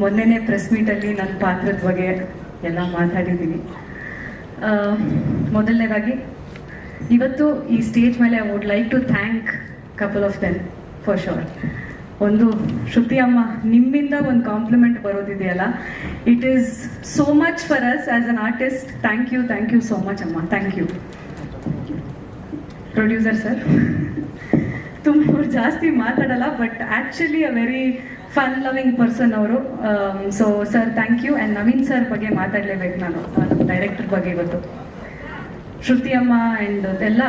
ಮೊನ್ನೆನೇ press ಮೀಟಲ್ಲಿ ನನ್ನ ಪಾತ್ರದ ಬಗ್ಗೆ ಎಲ್ಲ ಮಾತಾಡಿದ್ದೀನಿ. ಮೊದಲನೇದಾಗಿ, ಇವತ್ತು ಈ ಸ್ಟೇಜ್ ಮೇಲೆ I would like to thank couple of them for sure ಒಂದು, ಶ್ರುತಿ ಅಮ್ಮ, ನಿಮ್ಮಿಂದ ಒಂದು compliment ಬರೋದಿದೆಯಲ್ಲ? It is so much for us as an artist thank you thank you so much ಅಮ್ಮ. ಥ್ಯಾಂಕ್ ಯು ಪ್ರೊಡ್ಯೂಸರ್ ಸರ್ ತುಂಬ ಜಾಸ್ತಿ ಮಾತಾಡಲ್ಲ but actually a very fun loving person ಅವರು. So sir thank you and Naveen sir ಬಗ್ಗೆ ಮಾತಾಡಲೇಬೇಕು ನಾನು ನಮ್ಮ director ಬಗ್ಗೆ ಇವತ್ತು ಶ್ರುತಿ ಅಮ್ಮ ಆ್ಯಂಡ್ ಎಲ್ಲ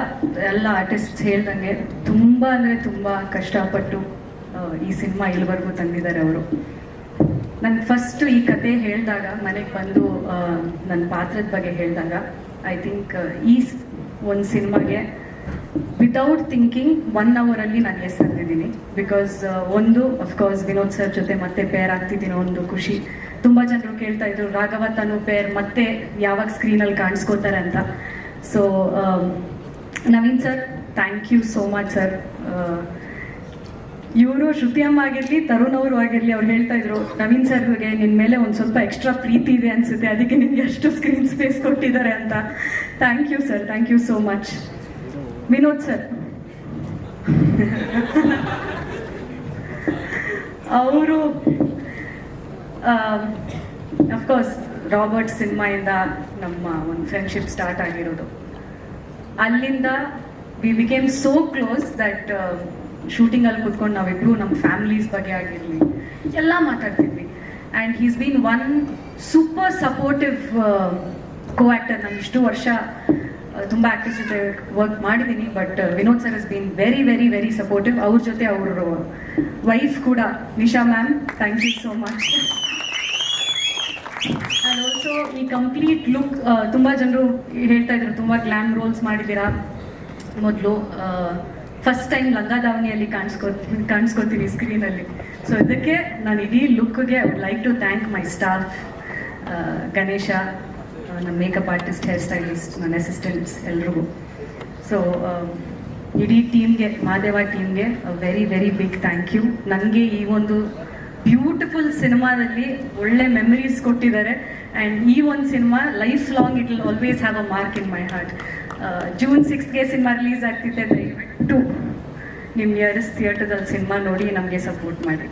ಎಲ್ಲ ಆರ್ಟಿಸ್ಟ್ ಹೇಳ್ದಂಗೆ ತುಂಬ ಅಂದರೆ ತುಂಬ ಕಷ್ಟಪಟ್ಟು ಈ ಸಿನಿಮಾ ಇಲ್ಲಿವರೆಗೂ ತಂದಿದ್ದಾರೆ ಅವರು. ನನ್ನ ಫಸ್ಟ್ ಈ ಕತೆ ಹೇಳಿದಾಗ, ಮನೆಗೆ ಬಂದು ನನ್ನ ಪಾತ್ರದ ಬಗ್ಗೆ ಹೇಳಿದಾಗ ಐ ಥಿಂಕ್ ಈ ಒಂದು ಸಿನಿಮಾಗೆ ವಿತೌಟ್ ಥಿಂಕಿಂಗ್ ಒನ್ ಅವರಲ್ಲಿ ನಾನು ಎಸ್ ಅಂದಿದ್ದೀನಿ. ಬಿಕಾಸ್ ಒಂದು ಅಫ್ಕೋರ್ಸ್ ವಿನೋದ್ ಸರ್ ಜೊತೆ ಮತ್ತೆ ಪೇರ್ ಆಗ್ತಿದ್ದೀನೋ ಒಂದು ಖುಷಿ. ತುಂಬಾ ಜನರು ಕೇಳ್ತಾ ಇದ್ರು, ರಾಘವ ತನು ಪೇರ್ ಮತ್ತೆ ಯಾವಾಗ ಸ್ಕ್ರೀನಲ್ಲಿ ಕಾಣಿಸ್ಕೋತಾರೆ ಅಂತ. So Naveen sir thank you so much sir ಇವರು ಶ್ರುತಿ ಅಮ್ಮ ಆಗಿರ್ಲಿ, ತರುಣ್ ಅವರು ಆಗಿರ್ಲಿ, ಅವ್ರು ಹೇಳ್ತಾ ಇದ್ರು, ನವೀನ್ ಸರ್ಗೆ ನಿನ್ ಮೇಲೆ ಒಂದ್ ಸ್ವಲ್ಪ ಎಕ್ಸ್ಟ್ರಾ ಪ್ರೀತಿ ಇದೆ ಅನ್ಸುತ್ತೆ. ಅದಕ್ಕೆ ನಿಮ್ಗೆ ಅಷ್ಟು ಸ್ಕ್ರೀನ್ ಸ್ಪೇಸ್ ಕೊಟ್ಟಿದ್ದಾರೆ ಅಂತ. Thank you sir thank you so much Vinod sir. ಅವರು ಅಫ್ಕೋರ್ಸ್ ರಾಬರ್ಟ್ ಸಿನಿಮಾಯಿಂದ ನಮ್ಮ ಒಂದು ಫ್ರೆಂಡ್ಶಿಪ್ ಸ್ಟಾರ್ಟ್ ಆಗಿರೋದು. ಅಲ್ಲಿಂದ we became so close that shooting ಅಲ್ಲಿ ಕುತ್ಕೊಂಡು ನಾವಿಬ್ರು ನಮ್ಮ ಫ್ಯಾಮಿಲೀಸ್ ಬಗ್ಗೆ ಆಗಿರಲಿ, ಎಲ್ಲ ಮಾತಾಡ್ತಿದ್ವಿ. And he's been one super supportive co actor ನಾನು ಇಷ್ಟು ವರ್ಷ ತುಂಬಾ ಆಕ್ಟರ್ಸ್ ಜೊತೆ ವರ್ಕ್ ಮಾಡಿದ್ದೀನಿ but Vinod sir is been very very very supportive ಅವ್ರ ಜೊತೆ ಅವರು ವೈಫ್ ಕೂಡ. Nisha ma'am thank you so much also ಈ ಕಂಪ್ಲೀಟ್ ಲುಕ್ ತುಂಬ ಜನರು ಹೇಳ್ತಾ ಇದ್ರು, ತುಂಬ ಗ್ಲ್ಯಾಮ್ ರೋಲ್ಸ್ ಮಾಡಿದ್ದೀರಾ ಮೊದಲು. ಫಸ್ಟ್ ಟೈಮ್ ಲಂಗ ದಾವಣಿಯಲ್ಲಿ ಕಾಣಿಸ್ಕೊ, ಕಾಣಿಸ್ಕೊತೀನಿ ಸ್ಕ್ರೀನಲ್ಲಿ ಸೊ ಇದಕ್ಕೆ ನಾನು ಇಡೀ ಲುಕ್ಗೆ I would like to thank my staff Ganesha ನಮ್ಮ ಮೇಕಪ್ ಆರ್ಟಿಸ್ಟ್ ಹೇರ್ ಸ್ಟೈಲಿಸ್ಟ್ ನನ್ನ ಅಸಿಸ್ಟೆಂಟ್ಸ್ ಎಲ್ರಿಗೂ ಸೊ ಇಡೀ ಟೀಮ್ಗೆ ಮಾದೇವ ಟೀಮ್ಗೆ very very big thank you ನನಗೆ ಈ ಒಂದು ಬ್ಯೂಟಿಫುಲ್ ಸಿನಿಮಾದಲ್ಲಿ ಒಳ್ಳೆ ಮೆಮರೀಸ್ ಕೊಟ್ಟಿದ್ದಾರೆ. ಆ್ಯಂಡ್ ಈ ಒಂದು cinema life long it will always have a mark in my heart June ಸಿಕ್ಸ್ಗೆ cinema release ಆಗ್ತಿದೆ ದಯವಿಟ್ಟು ನಿಮ್ಮ ನಿಯರೆಸ್ಟ್ ಥಿಯೇಟರ್ದಲ್ಲಿ ಸಿನಿಮಾ ನೋಡಿ ನಮಗೆ ಸಪೋರ್ಟ್ ಮಾಡಿ.